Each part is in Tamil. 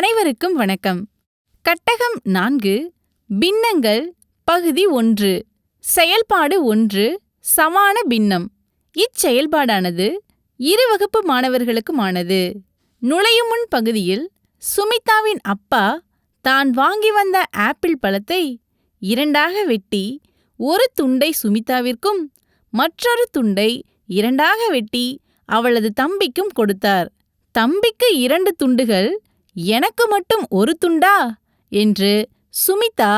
அனைவருக்கும் வணக்கம். கட்டகம் நான்கு பின்னங்கள் பகுதி ஒன்று செயல்பாடு ஒன்று சமான பின்னம். இச்செயல்பாடானது இரு வகுப்பு மாணவர்களுக்குமானது. நுழையும் முன் பகுதியில் சுமிதாவின் அப்பா தான் வாங்கி வந்த ஆப்பிள் பழத்தை இரண்டாக வெட்டி ஒரு துண்டை சுமிதாவிற்கும் மற்றொரு துண்டை இரண்டாக வெட்டி அவளது தம்பிக்கும் கொடுத்தார். தம்பிக்கு இரண்டு துண்டுகள் எனக்கு மட்டும் ஒரு துண்டா? என்று சுமிதா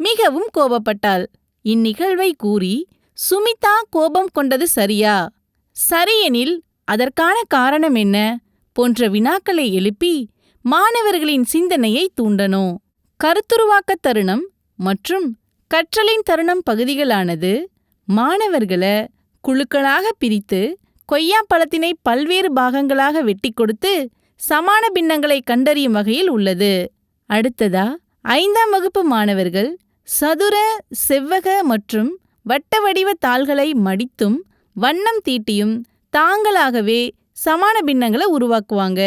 மிகவும் கோபப்பட்டாள். இந்நிகழ்வை கூறி சுமிதா கோபம் கொண்டது சரியா? சரியெனில் அதற்கான காரணம் என்ன? போன்ற வினாக்களை எழுப்பி மாணவர்களின் சிந்தனையை தூண்டனோ கருத்துருவாக்க தருணம் மற்றும் கற்றலின் தருணம் பகுதிகளானது மாணவர்களை குழுக்களாக பிரித்து கொய்யா பழத்தினை பல்வேறு பாகங்களாக வெட்டி கொடுத்து சமான பின்னங்களை கண்டறியும் வகையில் உள்ளது. அடுத்ததா ஐந்தாம் வகுப்பு மாணவர்கள் சதுர செவ்வக மற்றும் வட்ட வடிவ தாள்களை மடித்தும் வண்ணம் தீட்டியும் தாங்களாகவே சமான பின்னங்களை உருவாக்குவாங்க.